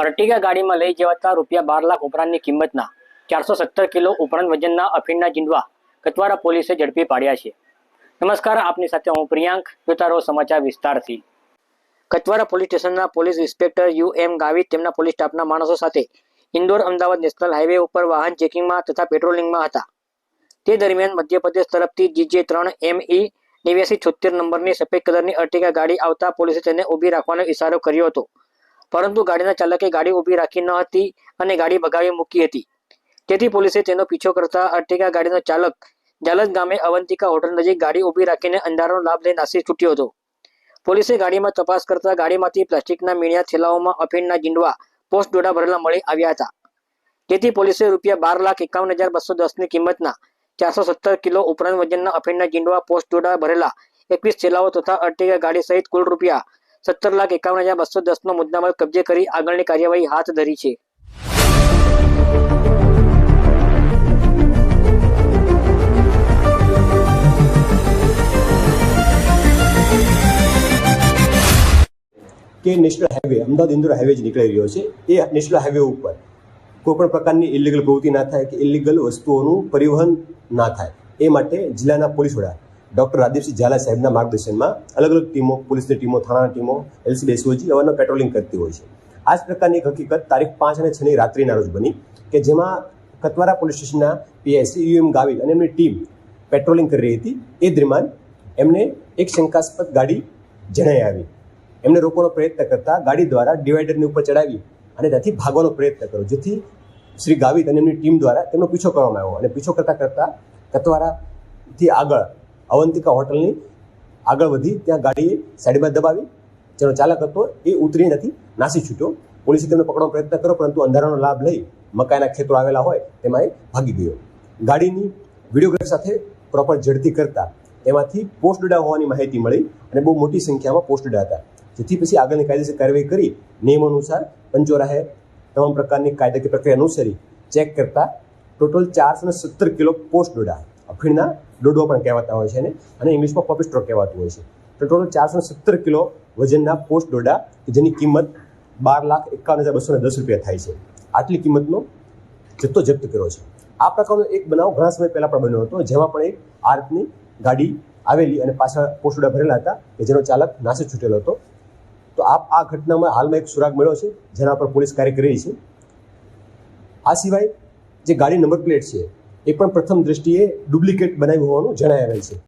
Ertiga ગાડીમાં લઈ જવાતા રૂપિયા બાર લાખ ઉપરાંતની કિંમતના ચારસો સત્તર કિલો ઉપરાંત વજનના અફીણના જીંડવા કતવારા પોલીસે ઝડપી પાડ્યા છે. નમસ્કાર, આપની સાથે હું પ્રિયાંક, જોતા સમાચાર વિસ્તારથી. કતવારા પોલીસ સ્ટેશનના police inspector U M Gavit તેમના પોલીસ સ્ટાફના માણસો સાથે ઇન્દોર અમદાવાદ નેશનલ હાઈવે ઉપર વાહન ચેકિંગમાં તથા પેટ્રોલિંગમાં હતા. તે દરમિયાન મધ્યપ્રદેશ તરફથી જીજે ત્રણ એમ ઈ નેવ્યાસી છોતેર નંબરની સફેદ કલરની અર્ટિગા ગાડી આવતા પોલીસે તેને ઊભી રાખવાનો ઇશારો કર્યો હતો. પરંતુ ગાડીના ચાલકે ગાડી ઊભી રાખી ન હતી અને ગાડી ભગાવી મૂકી હતી. તેથી પોલીસે તેનો પીછો કરતા અર્ટિગા ગાડીનો ચાલક જાલજ ગામે અવંતિકા હોટલ નજીક ગાડી ઊભી રાખીને અંધારાનો લાભ લઈ નાસી છૂટ્યો હતો. પોલીસે ગાડીમાં તપાસ કરતા ગાડીમાંથી પ્લાસ્ટિકના મીણિયા થેલાઓમાં અફીણના જીંડવા પોસ્ટ ડોડા ભરેલા મળી આવ્યા હતા. તેથી પોલીસે રૂપિયા બાર લાખ એકાવન હજાર બસો દસની કિંમતના ચારસો સત્તર કિલો ઉપરાંત વજનના અફીણના જીંડવા પોસ્ટ ડોડા ભરેલા એકવીસ થેલાઓ તથા અર્ટિગા ગાડી સહિત કુલ રૂપિયા સત્તર લાખ એકાવન હજાર બસો દસનો મુદ્દામાલ કબજે કરી આગળની કાર્યવાહી હાથ ધરી છે. કે national highway, Ahmedabad Indore highway જે નીકળી રહ્યો છે. એ નેશનલ હાઈવે ઉપર કોઈ પણ પ્રકારની ઇલીગલ પ્રવૃત્તિ ના થાય કે ઇલીગલ વસ્તુઓનું પરિવહન ના થાય. એ માટે જિલ્લાના પોલીસ વડા ડોક્ટર રાજીવસિંહ ઝાલા સાહેબના માર્ગદર્શનમાં અલગ અલગ ટીમો, પોલીસની ટીમો, થાણાની ટીમો, એલસીબી, એસઓજી, અવારનવાર પેટ્રોલિંગ કરતી હોય છે. આ જ પ્રકારની એક હકીકત તારીખ પાંચ અને છની રાત્રિના રોજ બની કે જેમાં કતવારા પોલીસ સ્ટેશનના પીએસસી યુએમ ગાવિત અને એમની ટીમ પેટ્રોલિંગ કરી રહી હતી. એ દરમિયાન એમને એક શંકાસ્પદ ગાડી જણાઈ આવી. એમને રોકવાનો પ્રયત્ન કરતા ગાડી દ્વારા ડિવાઈડરની ઉપર ચડાવી અને ત્યાંથી ભાગવાનો પ્રયત્ન કર્યો. જેથી શ્રી ગાવિત અને એમની ટીમ દ્વારા તેમનો પીછો કરવામાં આવ્યો અને પીછો કરતા કરતાં કતવારાથી આગળ અવંતિકા હોટલની આગળ વધી ત્યાં ગાડીએ સાઈડમાં દબાવી, જેનો ચાલક હતો એ ઉતરી નથી, નાસી છૂટ્યો. પોલીસે તેમને પકડવાનો પ્રયત્ન કર્યો, પરંતુ અંધારાનો લાભ લઈ મકાઈના ખેતરો આવેલા હોય તેમાં એ ભાગી ગયો. ગાડીની વિડીયોગ્રાફ સાથે પ્રોપર ઝડપી કરતા તેમાંથી પોસ્ટ ડોડા હોવાની માહિતી મળી અને બહુ મોટી સંખ્યામાં પોસ્ટ ડોડા હતા. જેથી પછી આગળની કાયદેસર કાર્યવાહી કરી, નિયમ અનુસાર પંચોરાહે તમામ પ્રકારની કાયદાકીય પ્રક્રિયા અનુસરી ચેક કરતા ટોટલ ચારસો સત્તર કિલો પોસ્ટ ડોડા અફીણના ડોડો પણ કહેવાતા હોય છે એને અને ઇંગ્લિશમાં પોપી સ્ટ્રોક કહેવાતું હોય છે. તો ટોટલ ચારસો સત્તર કિલો વજનના પોસ્ટ ડોડા કે જેની કિંમત બાર લાખ એકાવન હજાર બસો દસ રૂપિયા થાય છે. આટલી કિંમતનો જથ્થો જપ્ત કર્યો છે. આ પ્રકારનો એક બનાવ ઘણા સમય પહેલાં પણ બન્યો હતો, જેમાં પણ એક આર્કની ગાડી આવેલી અને પાછળ પોસ્ટ ડોડા ભરેલા હતા કે જેનો ચાલક નાસી છૂટેલો હતો. તો આ આ ઘટનામાં હાલમાં એક સુરાગ મળ્યો છે, જેના પર પોલીસ કાર્ય કરી રહી છે. આ સિવાય જે ગાડી નંબર પ્લેટ છે એ પણ પ્રથમ દ્રષ્ટિએ ડુપ્લિકેટ બનાવ્યું હોવાનું જણાવેલ છે.